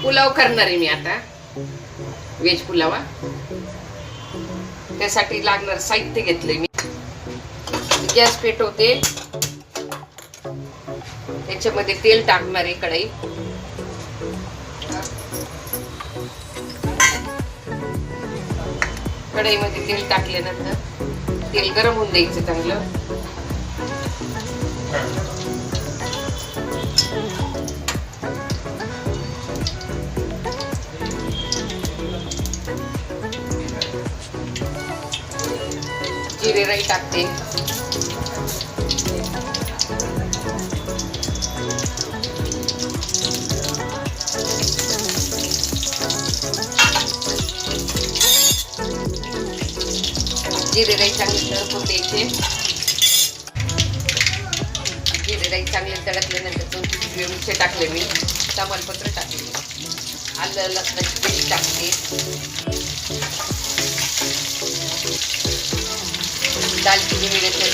पुलाव करणार आहे मी आता. व्हेज पुलावा. त्यासाठी लागणार साहित्य घेतलंय मी. गॅस पेटवते. त्याच्यामध्ये तेल टाकणार आहे कढई. कढईमध्ये तेल टाकल्यानंतर तेल गरम होऊन द्यायचं चांगलं. जिरे राई टाकते. जिरे राई चांगले तळपून द्यायचे. जिरे राई चांगले तळकल्यानंतर दोन तीन हिरवे मिरचे टाकले मी. तमालपत्र टाकले आलं लसणाची पेस्ट टाकते. दालचिनी मिरचं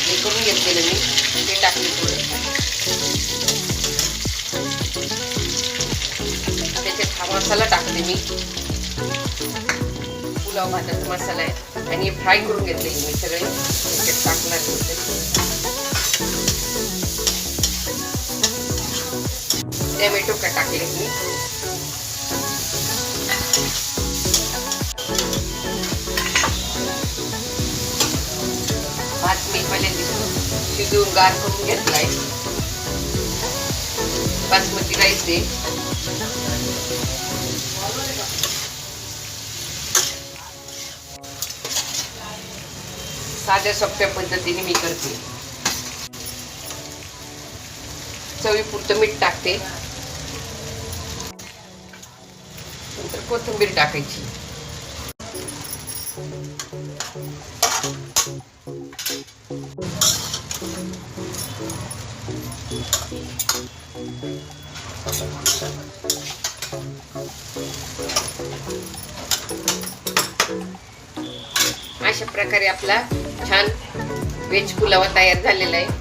हे करून घेतलेलं मी. ते टाकले थोडं. त्याच्यात हा मसाला टाकते मी. पुलाव भाताचा मसाला आहे. आणि हे फ्राय करून घेतले मी सगळे. त्याच्यात टाकणार होते टॅमॅटो का टाकले मी? पहिल्यांदा शिजवून गार करून घेतलाय बासमती राईस आहे साध्या सोप्या पद्धतीने मी करते. चवीपुरतं मीठ टाकते. नंतर कोथिंबीर टाकायची. अशा प्रकारे आपला छान व्हेज पुलावा तयार झालेला आहे.